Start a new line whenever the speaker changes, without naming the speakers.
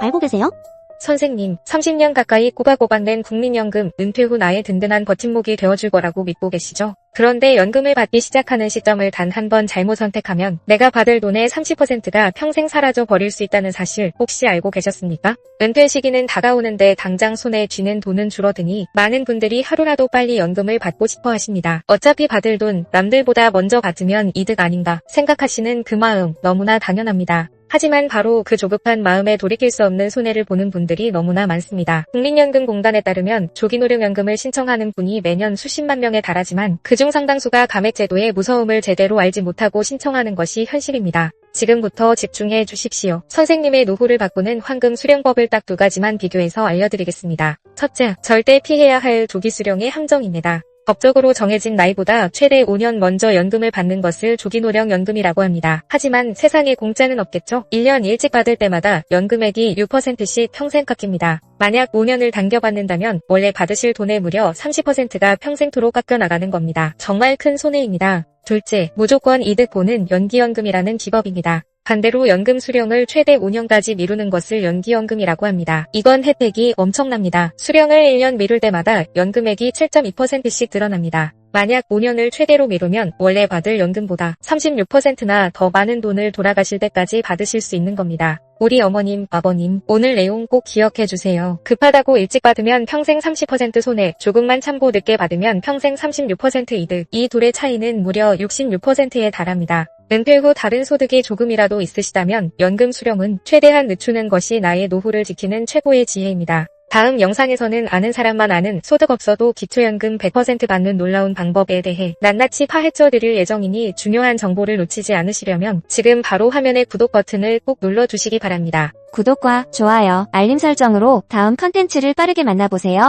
알고 계세요?
선생님, 30년 가까이 꼬박꼬박 낸 국민연금, 은퇴 후 나의 든든한 버팀목이 되어줄 거라고 믿고 계시죠? 그런데 연금을 받기 시작하는 시점을 단 한 번 잘못 선택하면 내가 받을 돈의 30%가 평생 사라져 버릴 수 있다는 사실 혹시 알고 계셨습니까? 은퇴 시기는 다가오는데 당장 손에 쥐는 돈은 줄어드니 많은 분들이 하루라도 빨리 연금을 받고 싶어 하십니다. 어차피 받을 돈 남들보다 먼저 받으면 이득 아닌가 생각하시는 그 마음 너무나 당연합니다. 하지만 바로 그 조급한 마음에 돌이킬 수 없는 손해를 보는 분들이 너무나 많습니다. 국민연금공단에 따르면 조기노령연금을 신청하는 분이 매년 수십만 명에 달하지만 그중 상당수가 감액제도의 무서움을 제대로 알지 못하고 신청하는 것이 현실입니다. 지금부터 집중해 주십시오. 선생님의 노후를 바꾸는 황금 수령법을 딱 두 가지만 비교해서 알려드리겠습니다. 첫째, 절대 피해야 할 조기 수령의 함정입니다. 법적으로 정해진 나이보다 최대 5년 먼저 연금을 받는 것을 조기노령 연금이라고 합니다. 하지만 세상에 공짜는 없겠죠? 1년 일찍 받을 때마다 연금액이 6%씩 평생 깎입니다. 만약 5년을 당겨받는다면 원래 받으실 돈의 무려 30%가 평생토록 깎여나가는 겁니다. 정말 큰 손해입니다. 둘째, 무조건 이득 보는 연기연금이라는 기법입니다. 반대로 연금 수령을 최대 5년까지 미루는 것을 연기연금이라고 합니다. 이건 혜택이 엄청납니다. 수령을 1년 미룰 때마다 연금액이 7.2%씩 늘어납니다. 만약 5년을 최대로 미루면 원래 받을 연금보다 36%나 더 많은 돈을 돌아가실 때까지 받으실 수 있는 겁니다. 우리 어머님, 아버님, 오늘 내용 꼭 기억해 주세요. 급하다고 일찍 받으면 평생 30% 손해, 조금만 참고 늦게 받으면 평생 36% 이득. 이 둘의 차이는 무려 66%에 달합니다. 은퇴 후 다른 소득이 조금이라도 있으시다면 연금 수령은 최대한 늦추는 것이 나의 노후를 지키는 최고의 지혜입니다. 다음 영상에서는 아는 사람만 아는 소득 없어도 기초연금 100% 받는 놀라운 방법에 대해 낱낱이 파헤쳐 드릴 예정이니 중요한 정보를 놓치지 않으시려면 지금 바로 화면의 구독 버튼을 꼭 눌러주시기 바랍니다.
구독과 좋아요, 알림 설정으로 다음 컨텐츠를 빠르게 만나보세요.